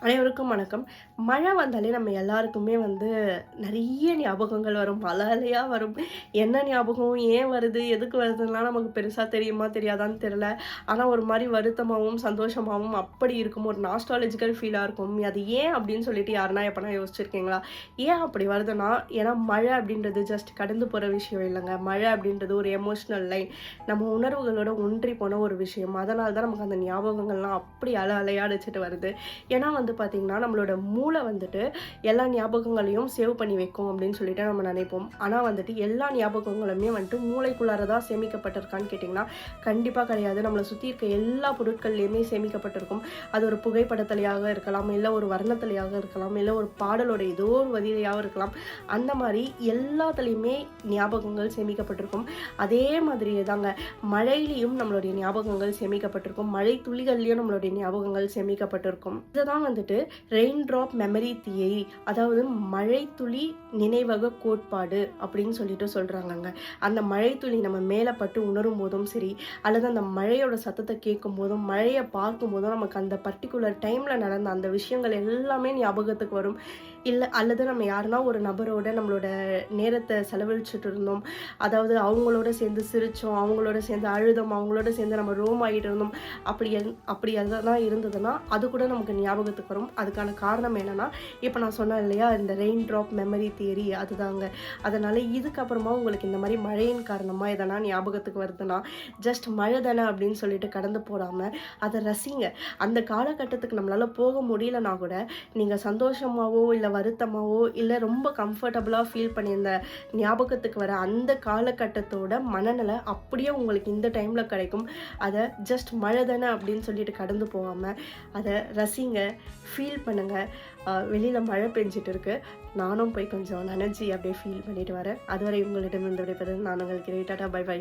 அனைவருக்கும் வணக்கம். மழை வந்தாலே நம்ம எல்லாருக்குமே வந்து நிறைய ஞாபகங்கள் வரும். பல அலையாக வரும். என்ன ஞாபகம்? ஏன் வருது? எதுக்கு வருதுன்னா நமக்கு பெருசாக தெரியுமா தெரியாதான்னு தெரில ஆனால் ஒரு மாதிரி வருத்தமாகவும் சந்தோஷமாகவும் அப்படி இருக்கும். ஒரு நாஸ்டாலஜிக்கல் ஃபீலாக இருக்கும். அது ஏன் அப்படின்னு சொல்லிட்டு யாருன்னா எப்போனா யோசிச்சிருக்கீங்களா? ஏன் அப்படி வருதுன்னா ஏன்னா மழை அப்படின்றது ஜஸ்ட் கடந்து போகிற விஷயம் இல்லைங்க. மழை அப்படின்றது ஒரு எமோஷ்னல் லைன் நம்ம உணர்வுகளோட ஒன்றி போன ஒரு விஷயம். அதனால தான் நமக்கு அந்த ஞாபகங்கள்லாம் அப்படி அலை அலையாடிச்சிட்டு வருது. ஏன்னா வந்து வந்து பார்த்திங்கன்னா நம்மளோட மூளை வந்துட்டு எல்லா ஞாபகங்களையும் சேவ் பண்ணி வைக்கும் அப்படின்னு சொல்லிட்டு நம்ம நினைப்போம். ஆனால் வந்துட்டு எல்லா ஞாபகங்களுமே வந்துட்டு மூளைக்குள்ளார தான் சேமிக்கப்பட்டிருக்கான்னு கேட்டிங்கன்னா கண்டிப்பாக கிடையாது. நம்மளை சுற்றி இருக்க எல்லா பொருட்கள்லேயுமே சேமிக்கப்பட்டிருக்கும். அது ஒரு புகைப்படத்திலையாக இருக்கலாம் இல்லை ஒரு வர்ணத்திலையாக இருக்கலாம் இல்லை ஒரு பாடலோட ஏதோ ஒரு வதிலையாக இருக்கலாம். அந்த மாதிரி எல்லாத்துலேயுமே ஞாபகங்கள் சேமிக்கப்பட்டிருக்கும். அதே மாதிரியே தாங்க மழையிலையும் நம்மளுடைய ஞாபகங்கள் சேமிக்கப்பட்டிருக்கும். மழை துளிகள்லையும் நம்மளுடைய ஞாபகங்கள் சேமிக்கப்பட்டிருக்கும். இதுதான் வந்துட்டு ரெயின் ட்ராப் மெமரி தியரி அதாவது மழைத்துளி நினைவக கோட்பாடு அப்படின்னு சொல்லிட்டு சொல்கிறாங்கங்க அந்த மழைத்துளி நம்ம மேலே பட்டு உணரும் போதும் சரி அல்லது அந்த மழையோட சத்தத்தை கேட்கும் போதும் மழையை பார்க்கும் போதும் நமக்கு அந்த பர்டிகுலர் டைமில் நடந்த அந்த விஷயங்கள் எல்லாமே ஞாபகத்துக்கு வரும். இல்லை அல்லது நம்ம யாருன்னா ஒரு நபரோட நம்மளோட நேரத்தை செலவழிச்சுட்டு இருந்தோம். அதாவது அவங்களோட சேர்ந்து சிரித்தோம் அவங்களோட சேர்ந்து அழுதோம் அவங்களோட சேர்ந்து நம்ம ரோம் ஆகிட்டு இருந்தோம். அப்படி எல்- அப்படி எல்லாம் இருந்ததுன்னா அது கூட நமக்கு ஞாபகத்துக்கு வரும் அதுக்கான காரணம் என்னென்னா இப்போ நான் சொன்னேன் இல்லையா இந்த ரெயின் ட்ராப் மெமரி தியரி அதுதாங்க. அதனால் இதுக்கப்புறமா உங்களுக்கு இந்த மாதிரி மழையின் காரணமாக எதனா ஞாபகத்துக்கு வருதுன்னா ஜஸ்ட் மழை தானே அப்படின்னு சொல்லிட்டு கடந்து போடாமல் அதை ரசிங்க. அந்த காலகட்டத்துக்கு நம்மளால் போக முடியலனா கூட நீங்கள் சந்தோஷமாகவோ இல்லை வருத்தமாகவோ இல்லை ரொம்ப கம்ஃபர்டபுளாக ஃபீல் பண்ணியிருந்த ஞாபகத்துக்கு வர அந்த காலகட்டத்தோட மனநிலை அப்படியே உங்களுக்கு இந்த டைமில் கிடைக்கும். அதை ஜஸ்ட் மழை தானே அப்படின்னு சொல்லிட்டு கடந்து போகாமல் அதை ரசிங்க. ஃபீல் பண்ணுங்கள் வெளியில் மழை பெஞ்சிட்டு இருக்கு. நானும் போய் கொஞ்சம் நனைஞ்சி அப்படியே ஃபீல் பண்ணிட்டு வரேன். அதுவரை உங்களிடம் இருந்து விடைபெறுவது நான் உங்களுக்கு டாட்டா பை பை.